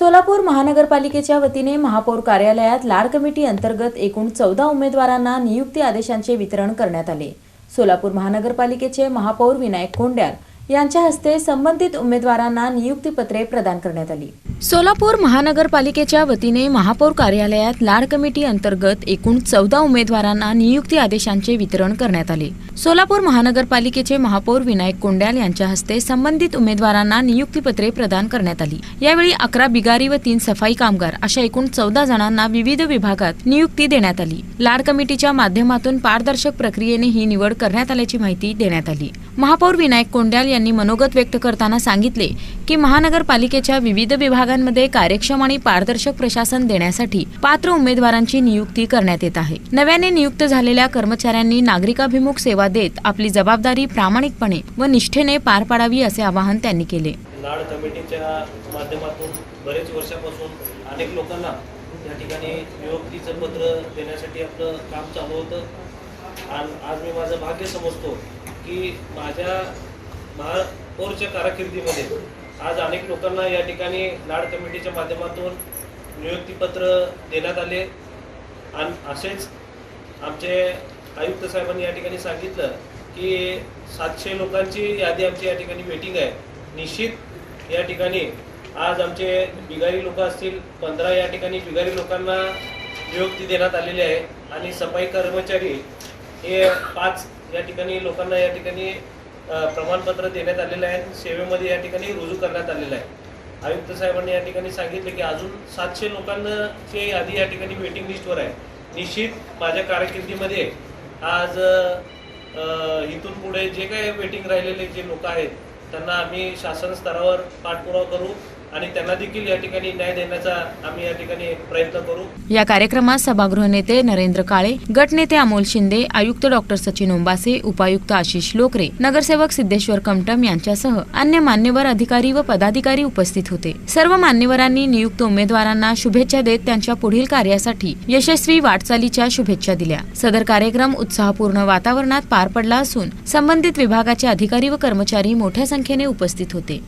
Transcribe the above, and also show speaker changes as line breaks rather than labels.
सोलापूर महानगरपालिकेच्या वतीने महापौर कार्यालयात लाड कमिटी अंतर्गत एकूण चौदा उमेदवारांना नियुक्ती आदेशांचे वितरण करण्यात आले. सोलापूर महानगरपालिकेचे महापौर विनायक कोंड्याल यांच्या हस्ते संबंधित उमेदवारांना नियुक्तीपत्रे प्रदान करण्यात आली. सोलापूर महानगरपालिकेच्या वतीने महापौर कार्यालयात लाड कमिटी अंतर्गत एकूण चौदा उमेदवारांना नियुक्ती आदेशांचे वितरण करण्यात आले. सोलापूर महानगरपालिकेचे महापौर विनायक कोंड्याल यांच्या हस्ते संबंधित उमेदवारांना नियुक्तीपत्रे प्रदान करण्यात आली. यावेळी अकरा बिगारी व तीन सफाई कामगार अशा एकूण चौदा जणांना विविध विभागात नियुक्ती देण्यात आली. लाड कमिटीच्या माध्यमातून पारदर्शक प्रक्रियेने ही निवड करण्यात आल्याची माहिती देण्यात आली. महापौर विनायक कोंड्याल यांनी मनोगत व्यक्त करताना सांगितले की महानगरपालिकेच्या विविध विभागांमध्ये कार्यक्षम आणि पारदर्शक प्रशासन देण्यासाठी पात्र उमेदवारांची नियुक्ती करण्यात येत आहे. नव्याने नियुक्त झालेल्या कर्मचाऱ्यांनी नागरिकाभिमुख सेवा देत आपली जबाबदारी प्रामाणिकपणे व निष्ठेने पार पाडावी असे आवाहन त्यांनी केले.
लाड कमिटीच्या माध्यमातून बरेच वर्षापासून अनेक लोकांना या ठिकाणी नियुक्तीचं पत्र देण्यासाठी आपलं काम चालू होतं. आणि आज मी माझं भाग्य समजतो की माझ्या महापौरच्या कारकिर्दीमध्ये आज अनेक लोकांना या ठिकाणी लाड कमिटीच्या माध्यमातून नियुक्तीपत्र देण्यात आले. आणि असेच आमचे आयुक्त साहेबांनी या ठिकाणी सांगितलं की सातशे लोकांची यादी आमची या ठिकाणी वेटिंग आहे. निश्चित या ठिकाणी आज आमचे बिगारी लोक असतील पंधरा या ठिकाणी बिगारी लोकांना नियुक्ती देण्यात आलेली आहे. आणि सफाई कर्मचारी हे पाच या ठिकाणी लोकांना या ठिकाणी प्रमाणपत्र देण्यात आलेलं आहे सेवेमध्ये या ठिकाणी रुजू करण्यात आलेलं आहे आयुक्त साहेबांनी या ठिकाणी सांगितलं की अजून सातशे लोकांची यादी या ठिकाणी वेटिंग लिस्टवर आहे. निश्चित माझ्या कारकिर्दीमध्ये आज इथून पुढे जे काही वेटिंग राहिलेले जे लोक आहेत त्यांना आम्ही शासन स्तरावर पाठपुरावा करू. आणि त्यांना देखील या ठिकाणी न्याय देण्याचा आम्ही या ठिकाणी प्रयत्न करू.
या कार्यक्रमात सभागृह नेते नरेंद्र काळे गटनेते अमोल शिंदे आयुक्त डॉक्टर सचिन ओंबासे उपायुक्त आशिष लोकरे नगरसेवक सिद्धेश्वर कमटम यांच्यासह अन्य मान्यवर अधिकारी व पदाधिकारी उपस्थित होते. सर्व मान्यवरांनी नियुक्त उमेदवारांना शुभेच्छा देत त्यांच्या पुढील कार्यासाठी यशस्वी वाटचालीच्या शुभेच्छा दिल्या. सदर कार्यक्रम उत्साहपूर्ण वातावरणात पार पडला असून संबंधित विभागाचे अधिकारी व कर्मचारी मोठ्या संख्येने उपस्थित होते.